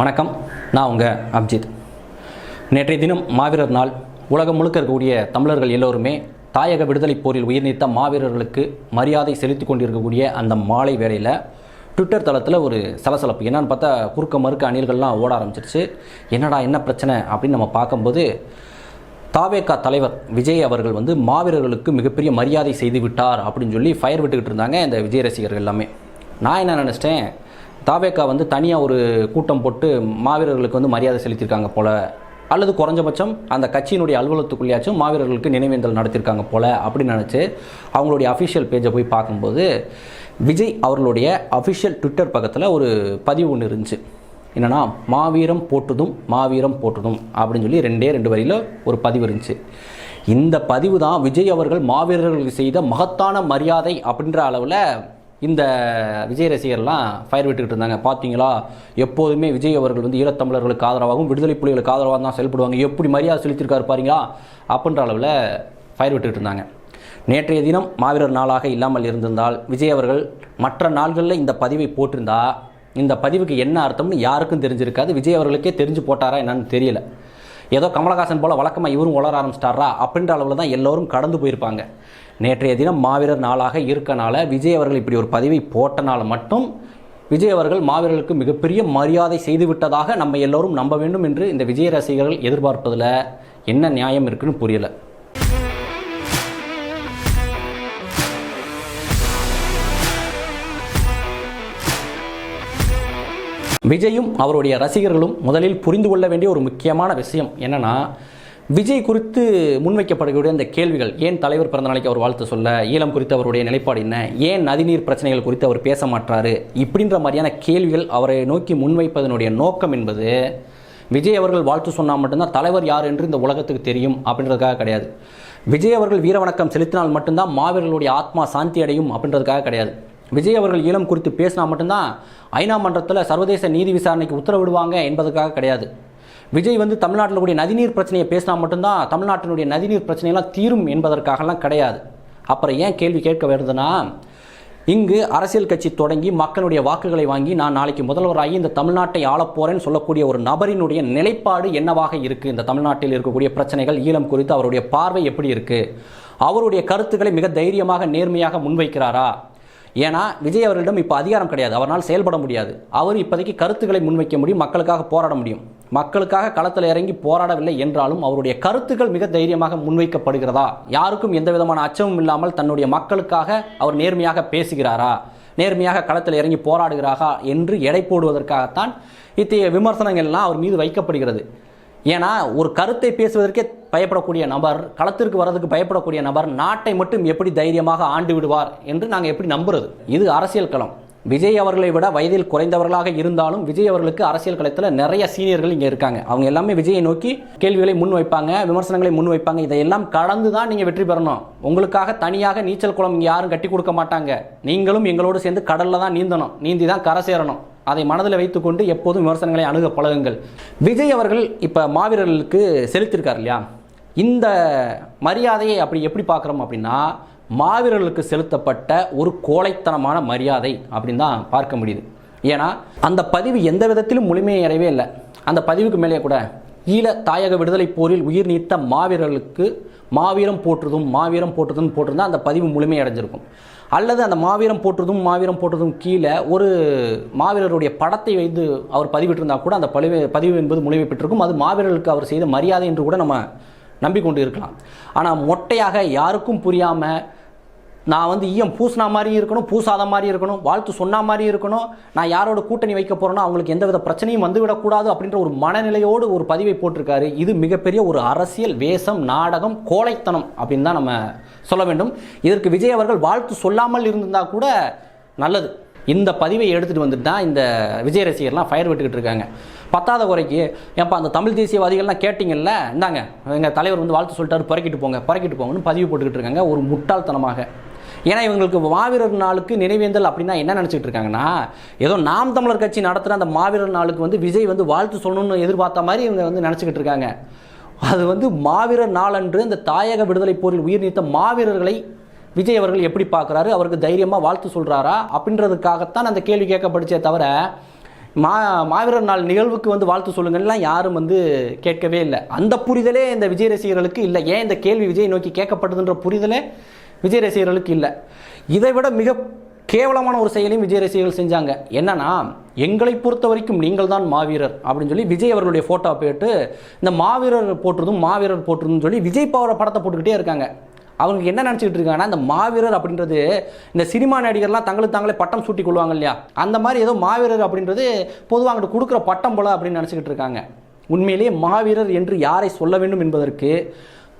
வணக்கம். நான் உங்கள் அப்ஜித். நேற்றைய தினம் மாவீரர் நாள். உலகம் முழுக்க இருக்கக்கூடிய தமிழர்கள் எல்லோருமே தாயக விடுதலை போரில் உயிர் நீத்த மாவீரர்களுக்கு மரியாதை செலுத்தி கொண்டிருக்கக்கூடிய அந்த மாலை வேளையில் ட்விட்டர் தளத்தில் ஒரு சலசலப்பு. என்னன்னு பார்த்தா குறுக்க மறுக்க அணில்கள்லாம் ஓட ஆரம்பிச்சிருச்சு. என்னடா என்ன பிரச்சனை அப்படின்னு நம்ம பார்க்கும்போது தாவேகா தலைவர் விஜய் அவர்கள் வந்து மாவீரர்களுக்கு மிகப்பெரிய மரியாதை செய்து விட்டார் அப்படின்னு சொல்லி ஃபயர் விட்டுக்கிட்டு இருந்தாங்க இந்த விஜய் ரசிகர்கள் எல்லாமே. நான் என்ன நினச்சிட்டேன்? தாவேக்கா வந்து தனியாக ஒரு கூட்டம் போட்டு மாவீரர்களுக்கு வந்து மரியாதை செலுத்தியிருக்காங்க போல. அல்லது குறைஞ்சபட்சம் அந்த கட்சியினுடைய அலுவலகத்துக்குள்ளேயாச்சும் மாவீரர்களுக்கு நினைவேந்தல் நடத்தியிருக்காங்க போல அப்படின்னு நினச்சி அவங்களுடைய அஃபிஷியல் பேஜை போய் பார்க்கும்போது விஜய் அவர்களுடைய அஃபிஷியல் ட்விட்டர் பக்கத்தில் ஒரு பதிவு ஒன்று இருந்துச்சு. என்னென்னா மாவீரம் போட்டுதும் மாவீரம் போட்டுதும் அப்படின்னு சொல்லி ரெண்டே ரெண்டு வரியில் ஒரு பதிவு இருந்துச்சு. இந்த பதிவு தான் விஜய் அவர்கள் மாவீரர்களுக்கு செய்த மகத்தான மரியாதை அப்படின்ற அளவில் இந்த விஜய் ரசிகர்லாம் ஃபயர் விட்டுக்கிட்டு இருந்தாங்க. பார்த்தீங்களா எப்போதுமே விஜய் அவர்கள் வந்து ஈழத்தமிழர்களுக்கு ஆதரவாகவும் விடுதலை புலிகளுக்கு ஆதரவாக தான் செயல்படுவாங்க. எப்படி மரியாதை செலுத்தியிருக்காரு பாருங்களா? அப்படின்ற அளவில் ஃபயர் விட்டுக்கிட்டு இருந்தாங்க. நேற்றைய தினம் மாவீரர் நாளாக இல்லாமல் இருந்திருந்தால் விஜய் அவர்கள் மற்ற நாள்களில் இந்த பதிவை போட்டிருந்தா இந்த பதிவுக்கு என்ன அர்த்தம்னு யாருக்கும் தெரிஞ்சிருக்காது. விஜய் அவர்களுக்கே தெரிஞ்சு போட்டாரா என்னன்னு தெரியல. ஏதோ கமலஹாசன் போல் வழக்கமாக இவரும் வளர ஆரம்பிச்சிட்டாரா அப்படின்ற அளவில் தான் எல்லோரும் கடந்து போயிருப்பாங்க. நேற்றைய தினம் மாவீரர் நாளாக இருக்கனால விஜய் அவர்கள் இப்படி ஒரு பதிவை போட்டனால மட்டும் விஜய் அவர்கள் மாவீரர்களுக்கு மிகப்பெரிய மரியாதை செய்துவிட்டதாக நம்ம எல்லோரும் நம்ப வேண்டும் என்று இந்த விஜய் ரசிகர்கள் எதிர்பார்ப்பதில் என்ன நியாயம் இருக்குன்னு புரியல. விஜயும் அவருடைய ரசிகர்களும் முதலில் புரிந்து கொள்ள வேண்டிய ஒரு முக்கியமான விஷயம் என்னன்னா விஜய் குறித்து முன்வைக்கப்படக்கூடிய அந்த கேள்விகள் ஏன் தலைவர் பிறந்த நாளைக்கு அவர் வாழ்த்து சொல்ல ஈழம் குறித்து அவருடைய நிலைப்பாடு என்ன ஏன் நதிநீர் பிரச்சனைகள் குறித்து அவர் பேச மாட்டாரு இப்படின்ற மாதிரியான கேள்விகள் அவரை நோக்கி முன்வைப்பதனுடைய நோக்கம் என்பது விஜய் அவர்கள் வாழ்த்து சொன்னால் மட்டும்தான் தலைவர் யார் என்று இந்த உலகத்துக்கு தெரியும் அப்படின்றதுக்காக கிடையாது. விஜய் அவர்கள் வீரவணக்கம் செலுத்தினால் மட்டும்தான் மாவீரர்களுடைய ஆத்மா சாந்தி அடையும் அப்படின்றதுக்காக கிடையாது. விஜய் அவர்கள் ஈழம் குறித்து பேசினா மட்டும்தான் ஐநா மன்றத்தில் சர்வதேச நீதி விசாரணைக்கு உத்தரவிடுவாங்க என்பதற்காக கிடையாது. விஜய் வந்து தமிழ்நாட்டில் கூடிய நதிநீர் பிரச்சனையை பேசினா மட்டும்தான் தமிழ்நாட்டினுடைய நதிநீர் பிரச்சனையெல்லாம் தீரும் என்பதற்காகலாம் கிடையாது. அப்புறம் ஏன் கேள்வி கேட்க வருதுன்னா இங்கு அரசியல் கட்சி தொடங்கி மக்களுடைய வாக்குகளை வாங்கி நான் நாளைக்கு முதல்வராகி இந்த தமிழ்நாட்டை ஆளப்போறேன்னு சொல்லக்கூடிய ஒரு நபரினுடைய நிலைப்பாடு என்னவாக இருக்குது இந்த தமிழ்நாட்டில் இருக்கக்கூடிய பிரச்சனைகள் ஈழம் குறித்து அவருடைய பார்வை எப்படி இருக்குது அவருடைய கருத்துக்களை மிக தைரியமாக நேர்மையாக முன்வைக்கிறாரா? ஏன்னா விஜய் அவர்களிடம் இப்போ அதிகாரம் கிடையாது. அவரால் செயல்பட முடியாது. அவர் இப்போதைக்கு கருத்துக்களை முன்வைக்க முடியும் மக்களுக்காக போராட முடியும். மக்களுக்காக களத்தில் இறங்கி போராடவில்லை என்றாலும் அவருடைய கருத்துக்கள் மிக தைரியமாக முன்வைக்கப்படுகிறதா? யாருக்கும் எந்த விதமான அச்சமும் இல்லாமல் தன்னுடைய மக்களுக்காக அவர் நேர்மையாக பேசுகிறாரா? நேர்மையாக களத்தில் இறங்கி போராடுகிறாரா என்று எடை போடுவதற்காகத்தான் இத்தகைய விமர்சனங்கள்லாம் அவர் மீது வைக்கப்படுகிறது. ஏன்னா ஒரு கருத்தை பேசுவதற்கே பயப்படக்கூடிய நபர் களத்திற்கு வர்றதுக்கு பயப்படக்கூடிய நபர் நாட்டை மட்டும் எப்படி தைரியமாக ஆண்டு விடுவார் என்று நாங்கள் எப்படி நம்புறது? இது அரசியல் களம். விஜய் அவர்களை விட வயதில் குறைந்தவர்களாக இருந்தாலும் விஜய் அவர்களுக்கு அரசியல் களத்தில் நிறைய சீனியர்கள் இங்கே இருக்காங்க. அவங்க எல்லாமே விஜயை நோக்கி கேள்விகளை முன் வைப்பாங்க விமர்சனங்களை முன் வைப்பாங்க. இதையெல்லாம் கலந்து தான் நீங்கள் வெற்றி பெறணும். உங்களுக்காக தனியாக நீச்சல் குளம் இங்கே யாரும் கட்டி கொடுக்க மாட்டாங்க. நீங்களும் எங்களோடு சேர்ந்து கடலில் தான் நீந்தணும். நீந்தி தான் கரை சேரணும். அதை மனதில் வைத்துக்கொண்டு எப்போதும் விமர்சனங்களை அணுக பழகுங்கள். விஜய் அவர்கள் இப்போ மாவீரர்களுக்கு செலுத்தியிருக்கார் இல்லையா? இந்த மரியாதையை அப்படி எப்படி பார்க்குறோம் அப்படின்னா மாவீரர்களுக்கு செலுத்தப்பட்ட ஒரு கோழைத்தனமான மரியாதை அப்படின்னு தான் பார்க்க முடியுது. ஏன்னா அந்த பதிவு எந்த விதத்திலும் முழுமையை அடையவே இல்லை. அந்த பதிவுக்கு மேலே கூட ஈழ தாயக விடுதலை போரில் உயிர் நீத்த மாவீரர்களுக்கு மாவீரம் போற்றுதும் மாவீரம் போற்றுதும் போட்டிருந்தா அந்த பதிவு முழுமை அடைஞ்சிருக்கும். அல்லது அந்த மாவீரம் போற்றுதும் மாவீரம் போற்றுதும் கீழே ஒரு மாவீரருடைய படத்தை வைத்து அவர் பதிவிட்டிருந்தா கூட அந்த பதிவு பதிவு என்பது முழுமை பெற்றிருக்கும். அது மாவீரர்களுக்கு அவர் செய்த மரியாதை என்று கூட நம்ம நம்பிக்கொண்டு இருக்கலாம். ஆனால் மொட்டையாக யாருக்கும் புரியாமல் நான் வந்து ஈயம் பூசினா மாதிரி இருக்கணும் பூசாத மாதிரி இருக்கணும் வாழ்த்து சொன்ன மாதிரி இருக்கணும். நான் யாரோட கூட்டணி வைக்க போகிறேனோ அவங்களுக்கு எந்தவித பிரச்சனையும் வந்துவிடக்கூடாது அப்படின்ற ஒரு மனநிலையோடு ஒரு பதிவை போட்டிருக்காரு. இது மிகப்பெரிய ஒரு அரசியல் வேஷம் நாடகம் கோழைத்தனம் அப்படின்னு தான் நம்ம சொல்ல வேண்டும். இதற்கு விஜய் அவர்கள் வாழ்த்து சொல்லாமல் இருந்திருந்தா கூட நல்லது. இந்த பதிவை எடுத்துகிட்டு வந்துட்டு தான் இந்த விஜய் ரசிகர்லாம் ஃபயர் விட்டுக்கிட்டு இருக்காங்க. பத்தாத குறைக்கு ஏன்ப்பா அந்த தமிழ் தேசியவாதிகள்லாம் கேட்டிங்கல்ல இந்தாங்க எங்கள் தலைவர் வந்து வாழ்த்து சொல்லிட்டாரு பறக்கிட்டு போங்க பறக்கிட்டு போங்கன்னு பதிவு போட்டுக்கிட்டு இருக்காங்க. ஒரு முட்டாள்தனமாக. ஏன்னா இவங்களுக்கு மாவீரர் நாளுக்கு நினைவேந்தல் அப்படின்னா என்ன நினச்சிட்டு இருக்காங்கன்னா ஏதோ நாம் தமிழர் கட்சி நடத்துகிற அந்த மாவீரர் நாளுக்கு வந்து விஜய் வந்து வாழ்த்து சொல்லணும்னு எதிர்பார்த்த மாதிரி இவங்க வந்து நினச்சிக்கிட்டு இருக்காங்க. அது வந்து மாவீரர் நாளன்று இந்த தாயக விடுதலை போரில் உயிர் நீத்த மாவீரர்களை விஜய் அவர்கள் எப்படி பார்க்குறாரு அவருக்கு தைரியமாக வாழ்த்து சொல்கிறாரா அப்படின்றதுக்காகத்தான் அந்த கேள்வி கேட்கப்படுச்சே தவிர மா மாவீரர் நாள் நிகழ்வுக்கு வந்து வாழ்த்து சொல்லுங்கள்லாம் யாரும் வந்து கேட்கவே இல்லை. அந்த புரிதலே இந்த விஜய் ரசிகர்களுக்கு இல்லை. ஏன் இந்த கேள்வி விஜய் நோக்கி கேட்கப்படுதுன்ற புரிதலே விஜய் ரசிகர்களுக்கு இல்லை. இதை விட மிக கேவலமான ஒரு செயலையும் விஜய் ரசிகர்கள் செஞ்சாங்க. என்னன்னா எங்களை பொறுத்த வரைக்கும் நீங்கள் தான் மாவீரர் அப்படின்னு சொல்லி விஜய் அவர்களுடைய ஃபோட்டோ போயிட்டு இந்த மாவீரர் போட்டுறதும் மாவீரர் போட்டுறதும் சொல்லி விஜய் பவர படத்தை போட்டுக்கிட்டே இருக்காங்க. அவங்க என்ன நினச்சிக்கிட்டு இருக்காங்கன்னா இந்த மாவீரர் அப்படின்றது இந்த சினிமா நடிகர்லாம் தங்களுக்கு தாங்களே பட்டம் சூட்டி கொள்வாங்க இல்லையா? அந்த மாதிரி ஏதோ மாவீரர் அப்படின்றது பொதுவாக அங்கிட்டு கொடுக்குற பட்டம் போல அப்படின்னு நினச்சிக்கிட்டு இருக்காங்க. உண்மையிலேயே மாவீரர் என்று யாரை சொல்ல வேண்டும் என்பதற்கு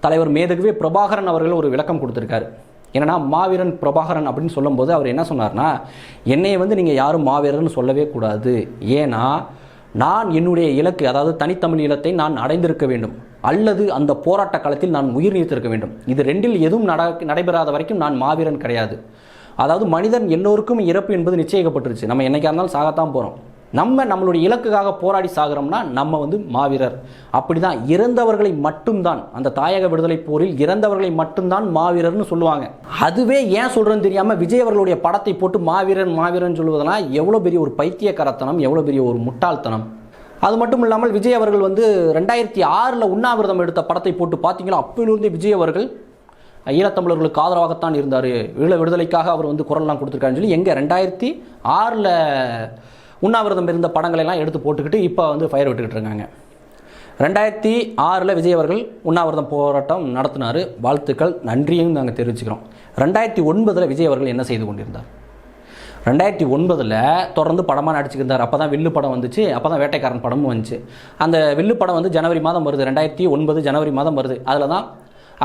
தலைவர் மேதகுவே பிரபாகரன் அவர்கள் ஒரு விளக்கம் கொடுத்துருக்காரு. என்னன்னா மாவீரன் பிரபாகரன் அப்படின்னு சொல்லும்போது அவர் என்ன சொன்னார்னா என்னையை வந்து நீங்கள் யாரும் மாவீரர்னு சொல்லவே கூடாது. ஏன்னா நான் என்னுடைய இலக்கு அதாவது தனித்தமிழ் இலத்தை நான் அடைந்திருக்க வேண்டும். அல்லது அந்த போராட்ட காலத்தில் நான் உயிர் நீத்திருக்க வேண்டும். இது ரெண்டில் எதுவும் நட நடைபெறாத வரைக்கும் நான் மாவீரன் கிடையாது. அதாவது மனிதன் எல்லோருக்கும் இறப்பு என்பது நிச்சயிக்கப்பட்டுருச்சு. நம்ம என்னைக்கா இருந்தாலும் சாகத்தான் போகிறோம் நம்ம நம்மளுடைய இலக்குக்காக போராடி சாகிறோம்னா நம்ம வந்து மாவீரர். அப்படிதான் இறந்தவர்களை மட்டும்தான் அந்த தாயக விடுதலை போரில் இறந்தவர்களை மட்டும்தான் மாவீரர்னு சொல்லுவாங்க. அதுவே ஏன் சொல்கிறேன்னு தெரியாமல் விஜய் அவர்களுடைய படத்தை போட்டு மாவீரன் மாவீரன் சொல்லுவதெல்லாம் எவ்வளோ பெரிய ஒரு பைத்தியக்காரத்தனம் எவ்வளோ பெரிய ஒரு முட்டாள்தனம். அது மட்டும் இல்லாமல் விஜய் அவர்கள் வந்து ரெண்டாயிரத்தி ஆறில் உண்ணாவிரதம் எடுத்த படத்தை போட்டு பார்த்தீங்களா? அப்போயிலிருந்தே விஜய் அவர்கள் ஈழத்தமிழர்களுக்கு ஆதரவாகத்தான் இருந்தார். ஈழ விடுதலைக்காக அவர் வந்து குரல்லாம் கொடுத்துருக்காருன்னு சொல்லி எங்கே ரெண்டாயிரத்தி ஆறில் உண்ணாவிரதம் இருந்த படங்களை எல்லாம் எடுத்து போட்டுக்கிட்டு இப்போ வந்து ஃபயர் விட்டுக்கிட்டு இருக்காங்க. ரெண்டாயிரத்தி ஆறில் விஜய் அவர்கள் உண்ணாவிரதம் போராட்டம் நடத்தினார். வாழ்த்துக்கள் நன்றியும் நாங்கள் தெரிவிச்சுக்கிறோம். ரெண்டாயிரத்தி ஒன்பதில் விஜய் அவர்கள் என்ன செய்து கொண்டிருந்தார்? ரெண்டாயிரத்தி ஒன்பதில் தொடர்ந்து படமாக நடிச்சுக்கிருந்தார். அப்போ தான் வில்லு படம் வந்துச்சு. அப்போ தான் வேட்டைக்காரன் படமும் வந்துச்சு. அந்த வில்லு படம் வந்து ஜனவரி மாதம் வருது. ரெண்டாயிரத்தி ஒன்பது ஜனவரி மாதம் வருது. அதில் தான்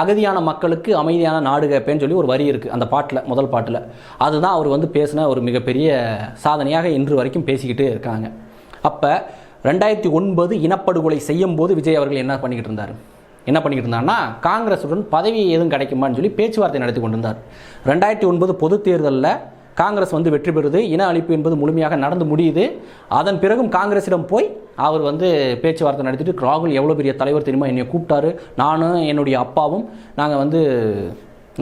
அகதியான மக்களுக்கு அமைதியான நாடு கேட்பேன்னு சொல்லி ஒரு வரி இருக்குது அந்த பாட்டில் முதல் பாட்டில். அதுதான் அவர் வந்து பேசின ஒரு மிகப்பெரிய சாதனையாக இன்று வரைக்கும் பேசிக்கிட்டு இருக்காங்க. அப்போ ரெண்டாயிரத்தி ஒன்பது இனப்படுகொலை செய்யும் போது விஜய் அவர்கள் என்ன பண்ணிக்கிட்டு இருந்தார்? என்ன பண்ணிக்கிட்டு இருந்தாருன்னா காங்கிரஸுடன் பதவி எதுவும் கிடைக்குமான்னு சொல்லி பேச்சுவார்த்தை நடத்தி கொண்டிருந்தார். ரெண்டாயிரத்தி ஒன்பது பொது தேர்தலில் காங்கிரஸ் வந்து வெற்றி பெறுது. இன அழிப்பு என்பது முழுமையாக நடந்து முடியுது. அதன் பிறகும் காங்கிரஸிடம் போய் அவர் வந்து பேச்சுவார்த்தை நடத்திட்டு ராகுல் எவ்வளோ பெரிய தலைவர் தெரியுமா? என்னை கூப்பிட்டாரு. நானும் என்னுடைய அப்பாவும் நாங்கள் வந்து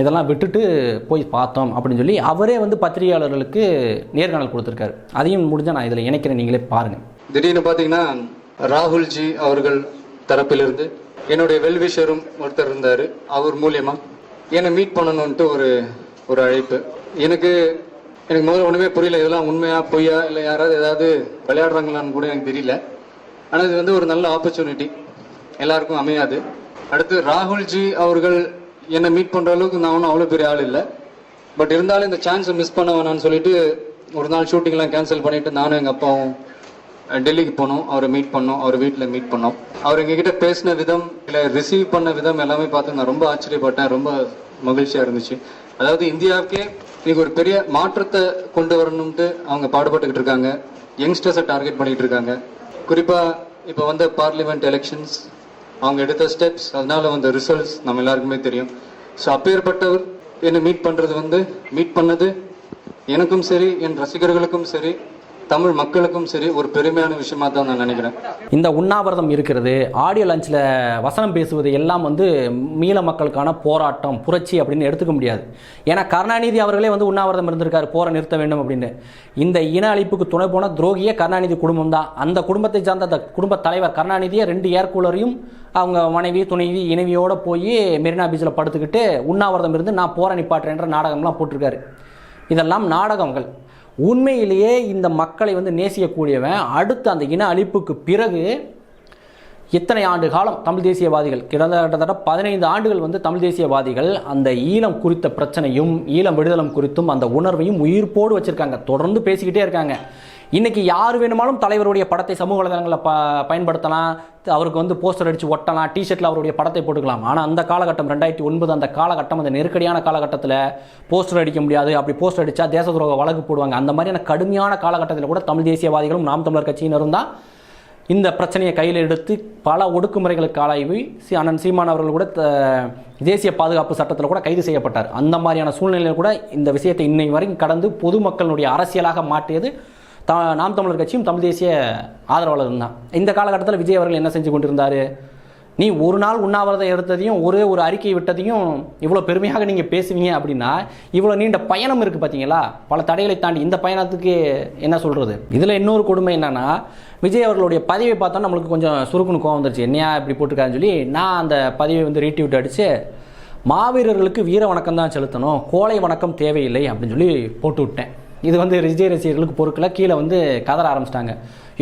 இதெல்லாம் விட்டுட்டு போய் பார்த்தோம் அப்படின்னு சொல்லி அவரே வந்து பத்திரிகையாளர்களுக்கு நேர்காணல் கொடுத்துருக்காரு. அதையும் முடிஞ்சால் நான் இதில் இணைக்கிறேன். நீங்களே பாருங்கள் திடீர்னு பார்த்தீங்கன்னா ராகுல்ஜி அவர்கள் தரப்பிலிருந்து என்னுடைய வெல்விஷரும் ஒருத்தர் இருந்தார். அவர் மூலியமாக என்னை மீட் பண்ணணுன்ட்டு ஒரு ஒரு அழைப்பு. எனக்கு எனக்கு முதல்ல ஒண்ணுமே புரியல. இதெல்லாம் உண்மையா பொய்யா இல்ல யாராவது ஏதாவது விளையாடுறாங்களான்னு கூட எனக்கு தெரியல. ஆனா இது வந்து ஒரு நல்ல ஆப்பர்ச்சுனிட்டி எல்லாருக்கும் அமையாது. அடுத்து ராகுல்ஜி அவர்கள் என்னை மீட் பண்ற அளவுக்கு நான் ஒன்றும் அவ்வளோ பெரிய ஆள் இல்லை. பட் இருந்தாலும் இந்த சான்ஸை மிஸ் பண்ண வேணாம்னு சொல்லிட்டு ஒரு நாள் ஷூட்டிங்லாம் கேன்சல் பண்ணிட்டு நானும் எங்கள் அப்பாவும் டெல்லிக்கு போனோம். அவரை மீட் பண்ணோம். அவர் வீட்டில் மீட் பண்ணோம். அவர் எங்ககிட்ட பேசின விதம் இல்லை ரிசீவ் பண்ண விதம் எல்லாமே பார்த்து நான் ரொம்ப ஆச்சரியப்பட்டேன். ரொம்ப மகிழ்ச்சியாக இருந்துச்சு. அதாவது இந்தியாவுக்கே இன்னைக்கு ஒரு பெரிய மாற்றத்தை கொண்டு வரணும்ட்டு அவங்க பாடுபட்டுக்கிட்டு இருக்காங்க. யங்ஸ்டர்ஸை டார்கெட் பண்ணிட்டு இருக்காங்க. குறிப்பாக இப்போ வந்த பார்லிமெண்ட் எலெக்ஷன்ஸ் அவங்க எடுத்த ஸ்டெப்ஸ் அதனால வந்த ரிசல்ட்ஸ் நம்ம எல்லாருக்குமே தெரியும். ஸோ அப்பேற்பட்டவர் என்னை மீட் பண்றது வந்து மீட் பண்ணது எனக்கும் சரி என் ரசிகர்களுக்கும் சரி தமிழ் மக்களுக்கும் சரி ஒரு பெருமையான விஷயமா தான் நான் நினைக்கிறேன். இந்த உண்ணாவிரதம் இருக்கிறது ஆடியோ லஞ்சில் வசனம் பேசுவது எல்லாம் வந்து மீள மக்களுக்கான போராட்டம் புரட்சி அப்படின்னு எடுத்துக்க முடியாது. ஏன்னா கருணாநிதி அவர்களே வந்து உண்ணாவிரதம் இருந்திருக்காரு போரை நிறுத்த வேண்டும் அப்படின்னு. இந்த இன அழிப்புக்கு துணை போன துரோகியே கருணாநிதி குடும்பம் தான். அந்த குடும்பத்தை சார்ந்த அந்த குடும்ப தலைவர் கருணாநிதியை ரெண்டு ஏர்கூலரையும் அவங்க மனைவி துணைவி இணைவியோடு போய் மெரினா பீச்சில் படுத்துக்கிட்டு உண்ணாவிரதம் இருந்து நான் போரை நிப்பாட்டுறேன்ற நாடகம்லாம் போட்டிருக்காரு. இதெல்லாம் நாடகங்கள். உண்மையிலேயே இந்த மக்களை வந்து நேசிக்கக்கூடியவன். அடுத்து அந்த இன அழிப்புக்கு பிறகு எத்தனை ஆண்டு காலம் தமிழ் தேசியவாதிகள். கிட்டத்தட்ட பதினைந்து ஆண்டுகள் வந்து தமிழ் தேசியவாதிகள் அந்த ஈழம் குறித்த பிரச்சனையும் ஈழம் விடுதலம் குறித்தும் அந்த உணர்வையும் உயிர்ப்போடு வச்சுருக்காங்க. தொடர்ந்து பேசிக்கிட்டே இருக்காங்க. இன்னைக்கு யார் வேணுமாலும் தலைவருடைய படத்தை சமூக வலைதளங்களில் ப பயன்படுத்தலாம். அவருக்கு வந்து போஸ்டர் அடித்து ஒட்டலாம். டிஷர்ட்டில் அவருடைய படத்தை போட்டுக்கலாம். ஆனால் அந்த காலகட்டம் ரெண்டாயிரத்தி ஒன்பது அந்த காலகட்டம் அந்த நெருக்கடியான காலகட்டத்தில் போஸ்டர் அடிக்க முடியாது. அப்படி போஸ்டர் அடித்தா தேச துரோக வழக்கு போடுவாங்க. அந்த மாதிரியான கடுமையான காலகட்டத்தில் கூட தமிழ் தேசியவாதிகளும் நாம் தமிழர் கட்சியினரும் தான் இந்த பிரச்சனையை கையில் எடுத்து பல ஒடுக்குமுறைகளுக்கு ஆளாகி சி அண்ணன் சீமான் அவர்கள் கூட த- தேசிய பாதுகாப்பு சட்டத்தில் கூட கைது செய்யப்பட்டார். அந்த மாதிரியான சூழ்நிலையில் கூட இந்த விஷயத்தை இன்னை வரைக்கும் கடந்து பொதுமக்களுடைய அரசியலாக மாற்றியது த நாம் தமிழர் கட்சியும் தமிழ் தேசிய ஆதரவாளரும் தான். இந்த காலகட்டத்தில் விஜய் அவர்கள் என்ன செஞ்சு கொண்டிருந்தார்? நீ ஒரு நாள் உண்ணாவிரதம் எடுத்ததையும் ஒரே ஒரு அறிக்கை விட்டதையும் இவ்வளோ பெருமையாக நீங்கள் பேசுவீங்க அப்படின்னா இவ்வளோ நீண்ட பயணம் இருக்குது பார்த்தீங்களா பல தடைகளை தாண்டி இந்த பயணத்துக்கு என்ன சொல்கிறது இதில் இன்னொரு கொடுமை என்னென்னா விஜய் அவர்களுடைய பதிவை பார்த்தா நம்மளுக்கு கொஞ்சம் சுருக்குன்னு கோவம் வந்துருச்சு. என்னையா இப்படி போட்டிருக்காருன்னு சொல்லி நான் அந்த பதிவை வந்து ரீட்வீட் அடித்து மாவீரர்களுக்கு வீர வணக்கம் தான் செலுத்தணும் கோலை வணக்கம் தேவையில்லை அப்படின்னு சொல்லி போட்டு விட்டேன். இது வந்து விஜய் ரசிகர்களுக்கு பொறுக்கல. கீழே வந்து கதற ஆரம்பிச்சிட்டாங்க.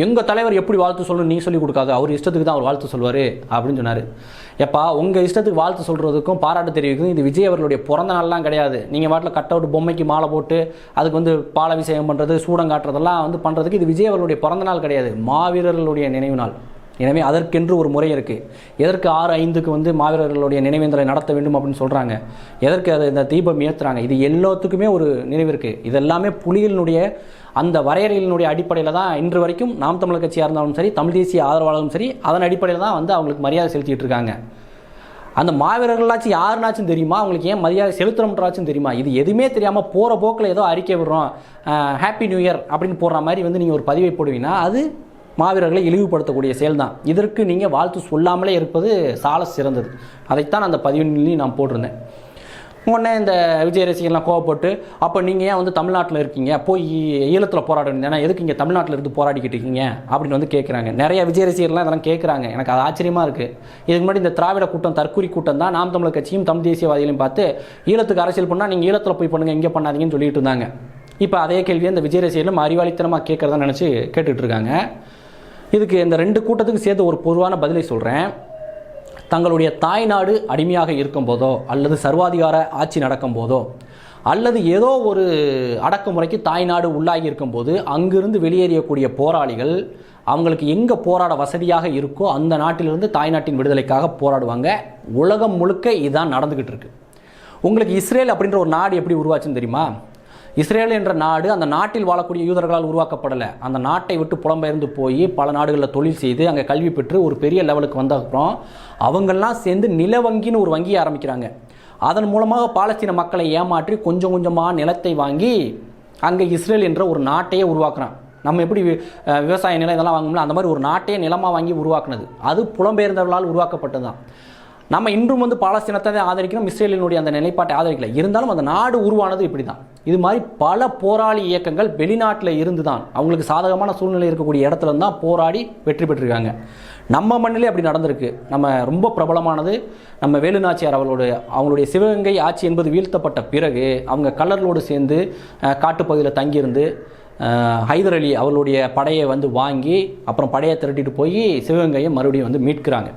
எங்கள் தலைவர் எப்படி வாழ்த்து சொல்லணும் நீ சொல்லி கொடுக்காது. அவர் இஷ்டத்துக்கு தான் அவர் வாழ்த்து சொல்லுவார் அப்படின்னு சொன்னார். எப்பா உங்கள் இஷ்டத்துக்கு வாழ்த்து சொல்கிறதுக்கும் பாராட்டு தெரிவிக்கும். இது விஜய் அவர்களுடைய பிறந்த நாள்லாம் கிடையாது. நீங்கள் வாட்டில் கட் அவுட் பொம்மைக்கு மாலை போட்டு அதுக்கு வந்து பாலாபிஷேகம் பண்ணுறது சூடம் காட்டுறதெல்லாம் வந்து பண்ணுறதுக்கு இது விஜய் அவர்களுடைய பிறந்த நாள் கிடையாது. மாவீரர்களுடைய நினைவு நாள். எனவே அதற்கென்று ஒரு முறை இருக்குது எதற்கு ஆறு ஐந்துக்கு வந்து மாவீரர்களுடைய நினைவேந்தலை நடத்த வேண்டும் அப்படின்னு சொல்கிறாங்க எதற்கு அதை இந்த தீபம் ஏற்றுறாங்க இது எல்லாத்துக்குமே ஒரு நினைவு இருக்குது இதெல்லாமே புலிகளினுடைய அந்த வரையறைகளினுடைய அடிப்படையில் தான் இன்று வரைக்கும் நாம் தமிழர் கட்சியாக இருந்தாலும் சரி தமிழ் தேசிய ஆதரவாளரும் சரி அதன் அடிப்படையில் தான் வந்து அவங்களுக்கு மரியாதை செலுத்திட்டு இருக்காங்க. அந்த மாவீரர்களாச்சும் யாருனாச்சும் தெரியுமா? அவங்களுக்கு ஏன் மரியாதை செலுத்துறோம்ன்றாச்சும் தெரியுமா? இது எதுவுமே தெரியாமல் போகிற போக்கில் ஏதோ அறிக்கை விடுறோம். ஹாப்பி நியூ இயர் அப்படின்னு போடுற மாதிரி வந்து நீங்கள் ஒரு பதிவை போடுவீங்கன்னா அது மாவீரர்களை இழிவுபடுத்தக்கூடிய செயல்தான். இதற்கு நீங்கள் வாழ்த்து சொல்லாமலே இருப்பது சால சிறந்தது. அதைத்தான் அந்த பதிவிலையும் நான் போட்டிருந்தேன். உடனே இந்த விஜய் ரசிகர்லாம் கோவப்பட்டு அப்போ நீங்கள் ஏன் வந்து தமிழ்நாட்டில் இருக்கீங்க? போய் ஈழத்தில் போராடுங்க ஏன்னா எதுக்கு இங்கே தமிழ்நாட்டில் இருந்து போராடிக்கிட்டு இருக்கீங்க? அப்படின்னு வந்து கேட்குறாங்க நிறைய விஜய் ரசிகர்லாம் இதெல்லாம் கேட்குறாங்க எனக்கு அது ஆச்சரியமாக இருக்குது இதுக்கு முன்னாடி இந்த திராவிட கூட்டம் தற்கூரி கூட்டம் தான் நாம் தமிழர் கட்சியும் தமிழ் தேசியவாதிகளையும் பார்த்து ஈழத்துக்கு அரசியல் பண்ணால் நீங்கள் ஈழத்தில் போய் பண்ணுங்கள் இங்கே பண்ணாதீங்கன்னு சொல்லிட்டு இருந்தாங்க. இப்போ அதே கேள்வியை இந்த விஜய் ரசிகர்களும் அறிவாளித்தனமாக கேட்குறதா நினச்சி கேட்டுட்ருக்காங்க இதுக்கு இந்த ரெண்டு கூட்டத்துக்கு சேர்த்து ஒரு பொதுவான பதிலை சொல்கிறேன் தங்களுடைய தாய்நாடு அடிமையாக இருக்கும்போதோ அல்லது சர்வாதிகார ஆட்சி நடக்கும்போதோ அல்லது ஏதோ ஒரு அடக்குமுறைக்கு தாய்நாடு உள்ளாகி இருக்கும்போது அங்கிருந்து வெளியேறியக்கூடிய போராளிகள் அவங்களுக்கு எங்கே போராட வசதியாக இருக்கோ அந்த நாட்டிலிருந்து தாய்நாட்டின் விடுதலைக்காக போராடுவாங்க. உலகம் முழுக்க இதுதான் நடந்துக்கிட்டு இருக்கு. உங்களுக்கு இஸ்ரேல் அப்படின்ற ஒரு நாடு எப்படி உருவாச்சுன்னு தெரியுமா? இஸ்ரேல் என்ற நாடு அந்த நாட்டில் வாழக்கூடிய யூதர்களால் உருவாக்கப்படலை. அந்த நாட்டை விட்டு புலம்பெயர்ந்து போய் பல நாடுகளில் தொழில் செய்து அங்கே கல்வி பெற்று ஒரு பெரிய லெவலுக்கு வந்த அப்புறம் அவங்கெல்லாம் சேர்ந்து நில வங்கின்னு ஒரு வங்கியை ஆரம்பிக்கிறாங்க. அதன் மூலமாக பாலஸ்தீன மக்களை ஏமாற்றி கொஞ்சம் கொஞ்சமாக நிலத்தை வாங்கி அங்கே இஸ்ரேல் என்ற ஒரு நாட்டையே உருவாக்குறான். நம்ம எப்படி வி- விவசாய நிலம் இதெல்லாம் வாங்கணும்ல அந்த மாதிரி ஒரு நாட்டையே நிலமாக வாங்கி உருவாக்குனது. அது புலம்பெயர்ந்தவர்களால் உருவாக்கப்பட்டது தான் நம்ம இன்றும் வந்து பாலஸ்தீனத்தை தான் ஆதரிக்கிறோம் இஸ்ரேலினுடைய அந்த நிலைப்பாட்டை ஆதரிக்கல. இருந்தாலும் அந்த நாடு உருவானது இப்படி தான் இது மாதிரி பல போராளி இயக்கங்கள் வெளிநாட்டில் இருந்து தான் அவங்களுக்கு சாதகமான சூழ்நிலை இருக்கக்கூடிய இடத்துல தான் போராடி வெற்றி பெற்றிருக்காங்க. நம்ம மண்ணிலே அப்படி நடந்திருக்கு. நம்ம ரொம்ப பிரபலமானது நம்ம வேலுநாச்சியார் அவர்களுடைய அவங்களுடைய சிவகங்கை ஆட்சி என்பது வீழ்த்தப்பட்ட பிறகு அவங்க கலர்களோடு சேர்ந்து காட்டுப்பகுதியில் தங்கியிருந்து ஹைதர் அலி அவர்களுடைய படையை வந்து வாங்கி அப்புறம் படையை திரட்டிட்டு போய் சிவகங்கையை மறுபடியும் வந்து மீட்கிறாங்க.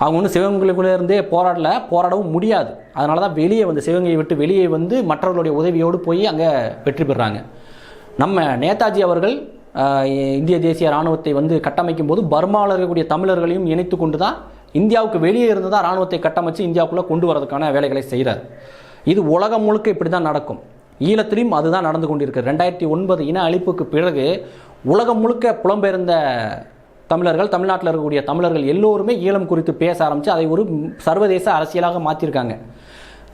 அவங்க வந்து சிவகங்கைக்குள்ளே இருந்தே போராடல போராடவும் முடியாது. அதனால தான் வெளியே வந்து சிவகங்கையை விட்டு வெளியே வந்து மற்றவர்களுடைய உதவியோடு போய் அங்கே வெற்றி பெறாங்க. நம்ம நேதாஜி அவர்கள் இந்திய தேசிய இராணுவத்தை வந்து கட்டமைக்கும் போது பர்மாவில் இருக்கக்கூடிய தமிழர்களையும் இணைத்து கொண்டு தான் இந்தியாவுக்கு வெளியே இருந்து தான் இராணுவத்தை கட்டமைச்சு இந்தியாவுக்குள்ளே கொண்டு வரதுக்கான வேலைகளை செய்கிறார் இது உலகம் முழுக்க இப்படி தான் நடக்கும். ஈழத்திலையும் அதுதான் நடந்து கொண்டிருக்கு ரெண்டாயிரத்தி ஒன்பது இன அழிப்புக்கு பிறகு உலகம் முழுக்க புலம்பெயர்ந்த தமிழர்கள் தமிழ்நாட்டில் இருக்கக்கூடிய தமிழர்கள் எல்லோருமே ஈழம் குறித்து பேச ஆரம்பித்து அதை ஒரு சர்வதேச அரசியலாக மாற்றிருக்காங்க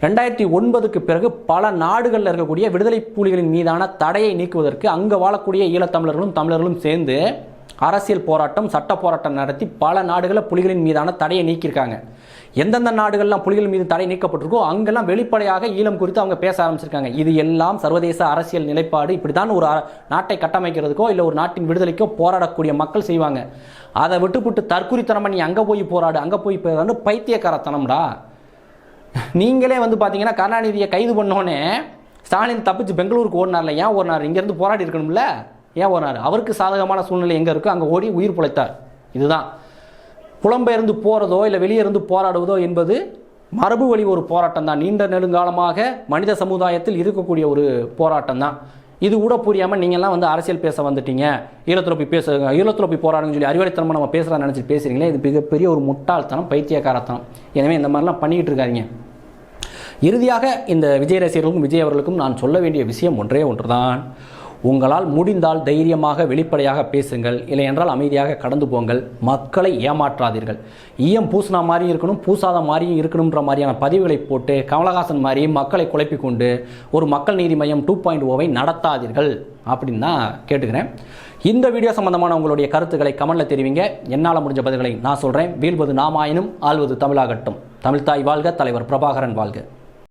ரெண்டாயிரத்தி ஒன்பதுக்கு பிறகு பல நாடுகளில் இருக்கக்கூடிய விடுதலை புலிகளின் மீதான தடையை நீக்குவதற்கு அங்கே வாழக்கூடிய ஈழத்தமிழர்களும் தமிழர்களும் சேர்ந்து அரசியல் போராட்டம் சட்ட போராட்டம் நடத்தி பல நாடுகளில் புலிகளின் மீதான தடையை நீக்கியிருக்காங்க. எந்தெந்த நாடுகள்லாம் புலிகள் மீது தடை நீக்கப்பட்டிருக்கோ அங்கெல்லாம் வெளிப்படையாக ஈழம் குறித்து அவங்க பேச ஆரம்பிச்சிருக்காங்க. இது எல்லாம் சர்வதேச அரசியல் நிலைப்பாடு. இப்படி தான் ஒரு நாட்டை கட்டமைக்கிறதுக்கோ இல்லை ஒரு நாட்டின் விடுதலைக்கோ போராடக்கூடிய மக்கள் செய்வாங்க. அதை விட்டுப்புட்டு தற்குறித்தனமா நீ அங்கே போய் போராடு அங்கே போய் போராடு பைத்தியக்காரத்தனம்டா. நீங்களே வந்து பார்த்தீங்கன்னா கருணாநிதியை கைது பண்ணோன்னே ஸ்டாலின் தப்பிச்சு பெங்களூருக்கு ஓடினார்ல ஏன் ஓடினார்? இங்கேருந்து போராடி இருக்கணும்ல ஏன் ஓடினார் அவருக்கு சாதகமான சூழ்நிலை எங்கே இருக்கோ? அங்கே ஓடி உயிர் பிழைத்தார். இதுதான். புலம்பெயர்ந்து போகிறதோ இல்லை வெளியே இருந்து போராடுவதோ என்பது மரபு வழி ஒரு போராட்டம் தான். நீண்ட நெடுங்காலமாக மனித சமுதாயத்தில் இருக்கக்கூடிய ஒரு போராட்டம் தான். இது கூட புரியாமல் நீங்கள்லாம் வந்து அரசியல் பேச வந்துட்டீங்க. ஈழத்தில் போய் பேச ஈழத்தில் போய் போராடுங்கன்னு சொல்லி அறிவாளித்தனமாக நம்ம பேசுகிறா நினச்சி பேசுகிறீங்களே இது மிகப்பெரிய ஒரு முட்டாள்தனம் பைத்தியக்காரத்தனம். எனவே இந்த மாதிரிலாம் பண்ணிக்கிட்டு இருக்காதீங்க. இறுதியாக இந்த விஜய் ரசிகர்களுக்கும் விஜய் அவர்களுக்கும் நான் சொல்ல வேண்டிய விஷயம் ஒன்றே ஒன்று தான் உங்களால் முடிந்தால் தைரியமாக வெளிப்படையாக பேசுங்கள். இல்லை என்றால் அமைதியாக கடந்து போங்கள். மக்களை ஏமாற்றாதீர்கள். ஈயம் பூசினா மாதிரியும் இருக்கணும் பூசாத மாதிரியும் இருக்கணுன்ற மாதிரியான பதிவுகளை போட்டு கமலஹாசன் மாதிரி மக்களை குழப்பிக் கொண்டு ஒரு மக்கள் நீதி மையம் டூ பாயிண்ட் ஓவை நடத்தாதீர்கள் அப்படின்னு தான் கேட்டுக்கிறேன். இந்த வீடியோ சம்பந்தமான உங்களுடைய கருத்துக்களை கமெண்ட்ல தெரிவிங்க. என்னால் முடிஞ்ச பதில்களை நான் சொல்கிறேன் வீழ்வது நாமாயினும் ஆள்வது தமிழாகட்டும். தமிழ்தாய் வாழ்க தலைவர் பிரபாகரன் வாழ்க.